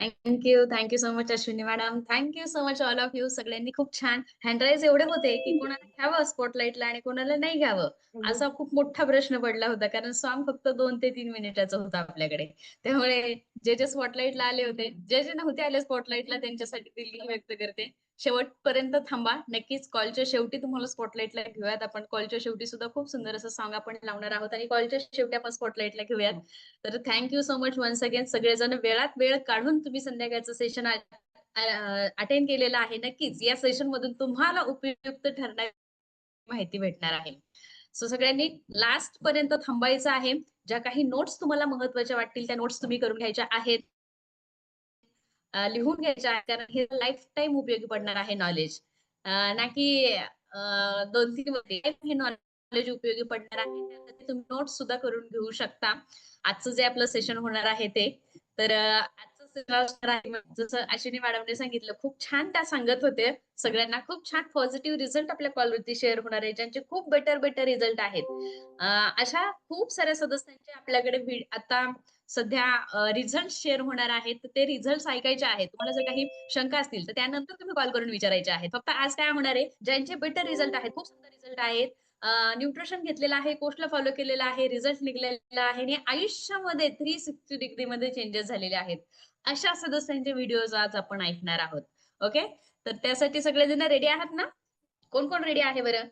Thank you, thank you so much Ashwini madam. Thank you so much all of you. सगळ्यांनी खूप छान hand rise एवढे होते, की कोणाला घ्यावं स्पॉटलाईटला आणि कोणाला नाही घ्यावं. असा खूप मोठा प्रश्न पडला होता. कारण सॉन्ग फक्त 2 ते 3 मिनिटाचा होता आपल्याकडे. त्यामुळे जे, जे स्पॉटलाईटला आले होते, जे, जे नव्हते आले स्पॉटलाईटला त्यांच्यासाठी दिलगिरी व्यक्त करते. शेवटपर्यंत थांबा. नक्कीच कॉलच्या शेवटी तुम्हाला स्पॉटलाईटला घेऊयात आपण. कॉलच्या शेवटी सुद्धा खूप सुंदर असं सॉन्ग आपण लावणार आहोत आणि कॉलच्या शेवटी आपण स्पॉटलाईटला घेऊयात. तर thank so much once again सगळेजण वेळात वेळ काढून तुम्ही संध्याकाळचं सेशन अटेंड केलेलं आहे. नक्कीच या सेशनमधून तुम्हाला उपयुक्त ठरणारी माहिती भेटणार आहे. सो सगळ्यांनी लास्ट पर्यंत थांबायचं आहे. ज्या काही नोट्स तुम्हाला महत्त्वाच्या वाटतील त्या नोट्स तुम्ही करून घ्यायच्या आहेत. लिहून घ्यायच्या आहेत कारण हे लाईफ टाईम उपयोगी पडणार आहे नॉलेज. ना की दोन तीन हे नॉलेज उपयोगी पडणार आहे. त्यासाठी तुम्ही नोट्स सुद्धा करून घेऊ शकता. आजचं जे आपलं सेशन होणार आहे ते. तर जसं अश्विनी मॅडमने सांगितलं खूप छान त्या सांगत होते. सगळ्यांना खूप छान पॉझिटिव्ह रिझल्ट आपल्या कॉलवरती शेअर होणार आहे. ज्यांचे खूप बेटर, बेटर रिझल्ट आहेत. अशा खूप साऱ्या सदस्यांचे आपल्याकडे आता सध्या रिझल्ट शेअर होणार आहेत. तर ते रिझल्ट्स ऐकायचे आहेत. तुम्हाला जर काही शंका असतील, तर त्यानंतर तुम्ही कॉल करून विचारायचे आहेत. फक्त आज काय होणार आहे, ज्यांचे बेटर रिझल्ट आहेत, खूप सुंदर रिझल्ट आहेत. न्यूट्रिशन घेतलेलं आहे, कोर्सला फॉलो केलेला आहे, रिझल्ट निघालेला आहे आणि आयुष्यामध्ये 360 डिग्रीमध्ये चेंजेस झालेले आहेत. अशा सदस्यांचे व्हिडिओज आज आपण ऐकणार आहोत. ओके. तर त्यासाठी सगळेजण रेडी आहात ना? कोण, कोण रेडी आहे बरं?